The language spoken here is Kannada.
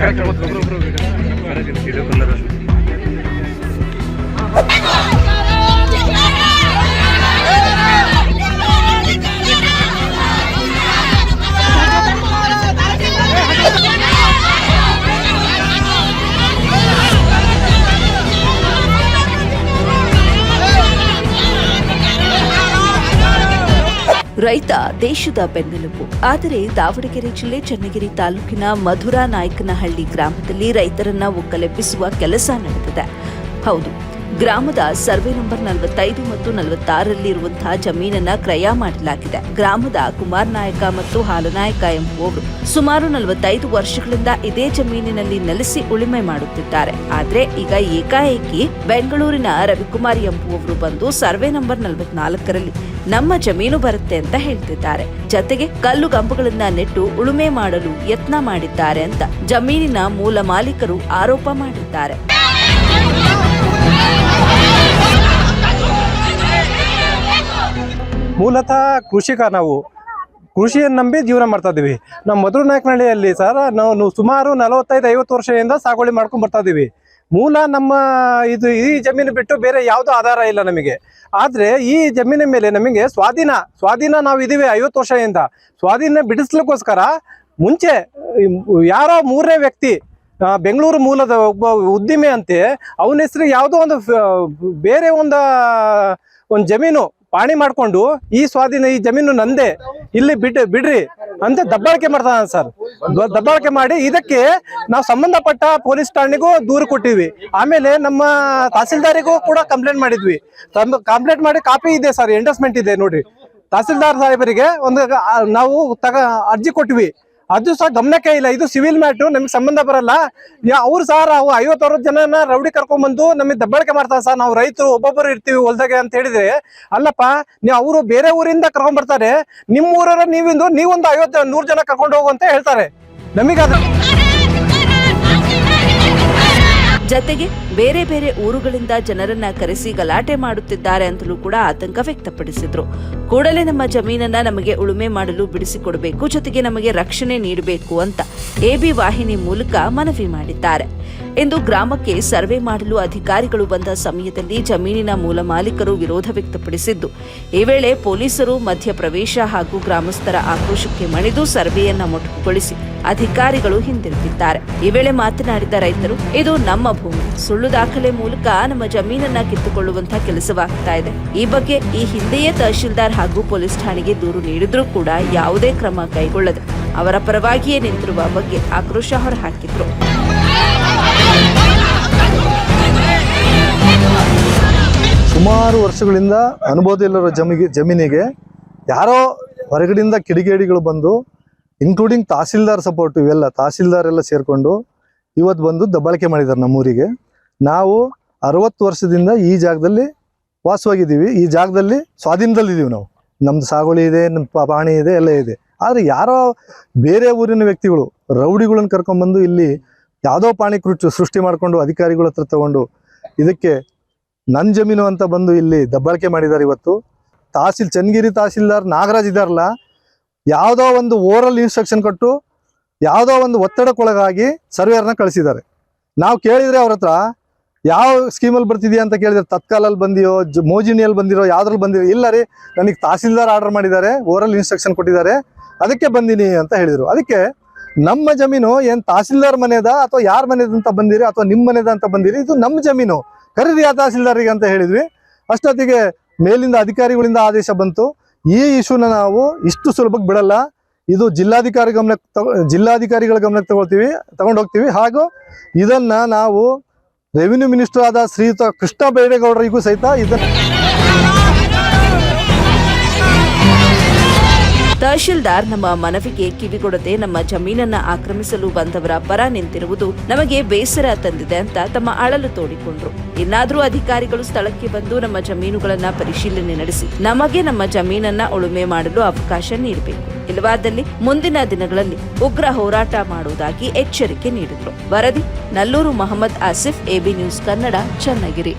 ಕರೆಕ್ಟ್ ರೈತ ದೇಶದ ಬೆನ್ನೆಲುಬು. ಆದರೆ ದಾವಣಗೆರೆ ಜಿಲ್ಲೆ ಚನ್ನಗಿರಿ ತಾಲೂಕಿನ ಮಧುರಾ ನಾಯಕನಹಳ್ಳಿ ಗ್ರಾಮದಲ್ಲಿ ರೈತರನ್ನ ಒಕ್ಕಲೆಬ್ಬಿಸುವ ಕೆಲಸ ನಡೆದಿದೆ. ಹೌದು ಗ್ರಾಮದ ಸರ್ವೆ ನಂಬರ್ ನಲವತ್ತೈದು ಮತ್ತು ನಲವತ್ತಾರರಲ್ಲಿ ಇರುವಂತಹ ಜಮೀನನ್ನ ಕ್ರಯ ಮಾಡಲಾಗಿದೆ. ಗ್ರಾಮದ ಕುಮಾರ್ ನಾಯಕ ಮತ್ತು ಹಾಲನಾಯಕ ಎಂಬುವವರು ಸುಮಾರು ನಲವತ್ತೈದು ವರ್ಷಗಳಿಂದ ಇದೇ ಜಮೀನಿನಲ್ಲಿ ನೆಲೆಸಿ ಉಳಿಮೆ ಮಾಡುತ್ತಿದ್ದಾರೆ. ಆದ್ರೆ ಈಗ ಏಕಾಏಕಿ ಬೆಂಗಳೂರಿನ ರವಿಕುಮಾರ್ ಎಂಬುವವರು ಬಂದು ಸರ್ವೆ ನಂಬರ್ ನಲವತ್ನಾಲ್ಕರಲ್ಲಿ ನಮ್ಮ ಜಮೀನು ಬರುತ್ತೆ ಅಂತ ಹೇಳ್ತಿದ್ದಾರೆ. ಜತೆಗೆ ಕಲ್ಲು ಗಂಬುಗಳನ್ನ ನೆಟ್ಟು ಉಳುಮೆ ಮಾಡಲು ಯತ್ನ ಮಾಡಿದ್ದಾರೆ ಅಂತ ಜಮೀನಿನ ಮೂಲ ಮಾಲೀಕರು ಆರೋಪ ಮಾಡಿದ್ದಾರೆ. ಮೂಲತಃ ಕೃಷಿಕ ನಾವು. ಕೃಷಿಯನ್ನು ನಂಬಿ ಜೀವನ ಮಾಡ್ತಾ ಇದ್ದೀವಿ. ನಮ್ಮ ಮಧುರ ನಾಯಕನಹಳ್ಳಿಯಲ್ಲಿ ಸರ್ ನಾವು ಸುಮಾರು ನಲವತ್ತೈದು, ಐವತ್ತು ವರ್ಷದಿಂದ ಸಾಗುವಳಿ ಮಾಡ್ಕೊಂಡು ಬರ್ತಾ ಇದ್ದೀವಿ. ಮೂಲ ನಮ್ಮ ಇದು ಈ ಜಮೀನು ಬಿಟ್ಟು ಬೇರೆ ಯಾವುದೂ ಆಧಾರ ಇಲ್ಲ ನಮಗೆ. ಆದರೆ ಈ ಜಮೀನಿನ ಮೇಲೆ ನಮಗೆ ಸ್ವಾಧೀನ ಸ್ವಾಧೀನ ನಾವು ಇದೀವಿ ಐವತ್ತು ವರ್ಷದಿಂದ ಸ್ವಾಧೀನ ಬಿಡಿಸ್ಲಿಕ್ಕೋಸ್ಕರ ಮುಂಚೆ ಯಾರೋ ಮೂರನೇ ವ್ಯಕ್ತಿ ಬೆಂಗಳೂರು ಮೂಲದ ಒಬ್ಬ ಉದ್ದಿಮೆ ಅಂತೆ ಅವನ ಹೆಸರು ಯಾವುದೋ ಒಂದು ಬೇರೆ ಒಂದು ಒಂದು ಜಮೀನು ಪಾಣಿ ಮಾಡ್ಕೊಂಡು ಈ ಸ್ವಾಧೀನ ಈ ಜಮೀನು ನಂದೆ, ಇಲ್ಲಿ ಬಿಡ್, ಬಿಡ್ರಿ ಅಂತ ದಬ್ಬಾಳಿಕೆ ಮಾಡ್ತಾನ ಸರ್. ದಬ್ಬಾಳಿಕೆ ಮಾಡಿ ಇದಕ್ಕೆ ನಾವು ಸಂಬಂಧಪಟ್ಟ ಪೊಲೀಸ್ ಠಾಣೆಗೂ ದೂರು ಕೊಟ್ಟಿವಿ. ಆಮೇಲೆ ನಮ್ಮ ತಹಸೀಲ್ದಾರಿಗೂ ಕೂಡ ಕಂಪ್ಲೇಂಟ್ ಮಾಡಿದ್ವಿ. ಕಂಪ್ಲೇಂಟ್ ಮಾಡಿ ಕಾಪಿ ಇದೆ ಸರ್ ಎಂಡಸ್ಮೆಂಟ್ ಇದೆ ನೋಡ್ರಿ. ತಹಸೀಲ್ದಾರ್ ಸಾಹೇಬರಿಗೆ ಒಂದು ನಾವು ತಗ, ಅರ್ಜಿ ಕೊಟ್ವಿ. ಅದು ಸಹ ಗಮನಕ್ಕೆ ಇಲ್ಲ. ಇದು ಸಿವಿಲ್ ಮ್ಯಾಟು ನಮಗೆ ಸಂಬಂಧ ಬರಲ್ಲ. ಅವ್ರು ಸಾರ್ ನಾವು ಐವತ್ತು ಅರವತ್ತು ಜನನ ರೌಡಿ ಕರ್ಕೊಂಡ್ಬಂದು ನಮಗೆ ದಬ್ಬಾಳಿಕೆ ಮಾಡ್ತಾರೆ ಸರ್ ನಾವು ರೈತರು ಒಬ್ಬೊಬ್ಬರು ಇರ್ತೀವಿ ಹೊಲ್ದಾಗೆ ಅಂತ ಹೇಳಿದ್ರೆ. ಅಲ್ಲಪ್ಪ, ನೀವು ಅವರು ಬೇರೆ ಊರಿಂದ ಕರ್ಕೊಂಡ್ ಬರ್ತಾರೆ ನಿಮ್ಮ ಊರರ ನೀವಿಂದು, ನೀವೊಂದು ಐವತ್ತು, ನೂರು ಜನ ಕರ್ಕೊಂಡು ಹೋಗು ಅಂತ ಹೇಳ್ತಾರೆ. ನಮಗದು ಜತೆಗೆ ಬೇರೆ ಬೇರೆ ಊರುಗಳಿಂದ ಜನರನ್ನ ಕರೆಸಿ ಗಲಾಟೆ ಮಾಡುತ್ತಿದ್ದಾರೆ ಅಂತಲೂ ಕೂಡ ಆತಂಕ ವ್ಯಕ್ತಪಡಿಸಿದ್ರು. ಕೂಡಲೇ ನಮ್ಮ ಜಮೀನನ್ನ ನಮಗೆ ಉಳುಮೆ ಮಾಡಲು ಬಿಡಿಸಿಕೊಡಬೇಕು, ಜೊತೆಗೆ ನಮಗೆ ರಕ್ಷಣೆ ನೀಡಬೇಕು ಅಂತ ಎಬಿ ವಾಹಿನಿ ಮೂಲಕ ಮನವಿ ಮಾಡಿದ್ದಾರೆ. ಎಂದು ಗ್ರಾಮಕ್ಕೆ ಸರ್ವೆ ಮಾಡಲು ಅಧಿಕಾರಿಗಳು ಬಂದ ಸಮಯದಲ್ಲಿ ಜಮೀನಿನ ಮೂಲ ಮಾಲೀಕರು ವಿರೋಧ ವ್ಯಕ್ತಪಡಿಸಿದ್ದು, ಈ ವೇಳೆ ಪೊಲೀಸರು ಮಧ್ಯಪ್ರವೇಶ ಹಾಗೂ ಗ್ರಾಮಸ್ಥರ ಆಕ್ರೋಶಕ್ಕೆ ಮಣಿದು ಸರ್ವೆಯನ್ನ ಮೊಟಕುಗೊಳಿಸಿ ಅಧಿಕಾರಿಗಳು ಹಿಂದಿರುಗಿದ್ದಾರೆ ಈ ವೇಳೆ ಮಾತನಾಡಿದ ರೈತರು, ಇದು ನಮ್ಮ ಭೂಮಿ. ಸುಳ್ಳು ದಾಖಲೆ ಮೂಲಕ ನಮ್ಮ ಜಮೀನನ್ನ ಕಿತ್ತುಕೊಳ್ಳುವಂತಹ ಕೆಲಸವಾಗ್ತಾ ಇದೆ. ಈ ಬಗ್ಗೆ ಈ ಹಿಂದೆಯೇ ತಹಶೀಲ್ದಾರ್ ಹಾಗೂ ಪೊಲೀಸ್ ಠಾಣೆಗೆ ದೂರು ನೀಡಿದ್ರೂ ಕೂಡ ಯಾವುದೇ ಕ್ರಮ ಕೈಗೊಳ್ಳದೆ ಅವರ ಪರವಾಗಿಯೇ ನಿಂತಿರುವ ಬಗ್ಗೆ ಆಕ್ರೋಶ ಹೊರಹಾಕಿದ್ರು. ಸುಮಾರು ವರ್ಷಗಳಿಂದ ಅನುಭವ ಜಮೀನಿಗೆ ಯಾರೋ ಹೊರಗಡೆಯಿಂದ ಕಿಡಿಗೇಡಿಗಳು ಬಂದು ಇನ್ಕ್ಲೂಡಿಂಗ್ ತಹಸೀಲ್ದಾರ್ ಸಪೋರ್ಟ್ ಇವೆಲ್ಲ, ತಹಸೀಲ್ದಾರ್ ಎಲ್ಲ ಸೇರಿಕೊಂಡು ಇವತ್ತು ಬಂದು ದಬ್ಬಾಳಿಕೆ ಮಾಡಿದ್ದಾರೆ ನಮ್ಮೂರಿಗೆ. ನಾವು ಅರವತ್ತು ವರ್ಷದಿಂದ ಈ ಜಾಗದಲ್ಲಿ ವಾಸವಾಗಿದ್ದೀವಿ. ಈ ಜಾಗದಲ್ಲಿ ಸ್ವಾಧೀನದಲ್ಲಿದ್ದೀವಿ ನಾವು. ನಮ್ದು ಸಾಗೋಳಿ ಇದೆ ನಮ್ಮ ಪಾಣಿ ಇದೆ, ಎಲ್ಲ ಇದೆ. ಆದರೆ ಯಾರೋ ಬೇರೆ ಊರಿನ ವ್ಯಕ್ತಿಗಳು, ರೌಡಿಗಳನ್ನ ಕರ್ಕೊಂಡ್ಬಂದು ಇಲ್ಲಿ ಯಾವುದೋ ಪಾಣಿ ಕೃಷಿ ಸೃಷ್ಟಿ ಮಾಡಿಕೊಂಡು ಅಧಿಕಾರಿಗಳ ಹತ್ರ ತಗೊಂಡು ಇದಕ್ಕೆ ನನ್ನ ಜಮೀನು ಅಂತ ಬಂದು ಇಲ್ಲಿ ದಬ್ಬಾಳಿಕೆ ಮಾಡಿದ್ದಾರೆ ಇವತ್ತು. ತಹಸೀಲ್, ಚನ್ನಗಿರಿ ತಹಸೀಲ್ದಾರ್ ನಾಗರಾಜ್ ಇದಾರಲ್ಲ ಯಾವುದೋ ಒಂದು ಓರಲ್ ಇನ್ಸ್ಟ್ರಕ್ಷನ್ ಕೊಟ್ಟು ಯಾವುದೋ ಒಂದು ಒತ್ತಡಕ್ಕೊಳಗಾಗಿ ಸರ್ವೇರ್ನ ಕಳಿಸಿದ್ದಾರೆ. ನಾವು ಕೇಳಿದರೆ ಅವ್ರ ಹತ್ರ, ಯಾವ ಸ್ಕೀಮಲ್ಲಿ ಬರ್ತಿದೆಯಾ? ಅಂತ ಕೇಳಿದ್ರೆ ತತ್ಕಾಲಲ್ಲಿ ಬಂದಿಯೋ, ಜ, ಮೋಜಿನಿಯಲ್ಲಿ ಬಂದಿರೋ, ಯಾವ್ದ್ರಲ್ಲಿ ಬಂದಿರೋ? ಇಲ್ಲ ರೀ, ನನಗೆ ತಹಸೀಲ್ದಾರ್ ಆರ್ಡರ್ ಮಾಡಿದ್ದಾರೆ ಓರಲ್ ಇನ್ಸ್ಟ್ರಕ್ಷನ್ ಕೊಟ್ಟಿದ್ದಾರೆ, ಅದಕ್ಕೆ ಬಂದಿನಿ ಅಂತ ಹೇಳಿದರು. ಅದಕ್ಕೆ ನಮ್ಮ ಜಮೀನು ಏನು ತಹಸೀಲ್ದಾರ್ ಮನೆಯದ ಅಥವಾ ಯಾರ ಮನೆಯದ ಅಂತ ಬಂದಿರಿ ಅಥವಾ ನಿಮ್ಮ ಮನೆಯದ ಅಂತ ಬಂದಿರಿ, ಇದು ನಮ್ಮ ಜಮೀನು. ಕರೀರಿ ಆ ತಹಸೀಲ್ದಾರಿಗೆ ಅಂತ ಹೇಳಿದ್ವಿ. ಅಷ್ಟೊತ್ತಿಗೆ ಮೇಲಿಂದ ಅಧಿಕಾರಿಗಳಿಂದ ಆದೇಶ ಬಂತು. ಈ ಇಶ್ಯೂನ ನಾವು ಇಷ್ಟು ಸುಲಭಕ್ಕೆ ಬಿಡಲ್ಲ. ಇದು ಜಿಲ್ಲಾಧಿಕಾರಿ ಗಮನಕ್ಕೆ ಜಿಲ್ಲಾಧಿಕಾರಿಗಳ ಗಮನಕ್ಕೆ ತಗೊಳ್ತೀವಿ ಹೋಗ್ತೀವಿ ಹಾಗೂ ಇದನ್ನು ನಾವು ರೆವಿನ್ಯೂ ಮಿನಿಸ್ಟರ್ ಆದ ಶ್ರೀಯುತ ಕೃಷ್ಣ ಬೈರೇಗೌಡರಿಗೂ ಸಹಿತ ಇದನ್ನ ತಹಶೀಲ್ದಾರ್ ನಮ್ಮ ಮನವಿಗೆ ಕಿವಿಗೊಡದೆ ನಮ್ಮ ಜಮೀನನ್ನ ಆಕ್ರಮಿಸಲು ಬಂದವರ ಪರ ನಿಂತಿರುವುದು ನಮಗೆ ಬೇಸರ ತಂದಿದೆ ಅಂತ ತಮ್ಮ ಅಳಲು ತೋಡಿಕೊಂಡ್ರು. ಇನ್ನಾದರೂ ಅಧಿಕಾರಿಗಳು ಸ್ಥಳಕ್ಕೆ ಬಂದು ನಮ್ಮ ಜಮೀನುಗಳನ್ನ ಪರಿಶೀಲನೆ ನಡೆಸಿ ನಮಗೆ ನಮ್ಮ ಜಮೀನನ್ನ ಉಳುಮೆ ಮಾಡಲು ಅವಕಾಶ ನೀಡಬೇಕು. ಇಲ್ಲವಾದಲ್ಲಿ ಮುಂದಿನ ದಿನಗಳಲ್ಲಿ ಉಗ್ರ ಹೋರಾಟ ಮಾಡುವುದಾಗಿ ಎಚ್ಚರಿಕೆ ನೀಡಿದ್ರು. ವರದಿ, Nallur Mohammed Asif, A B news Kannada, Channagiri.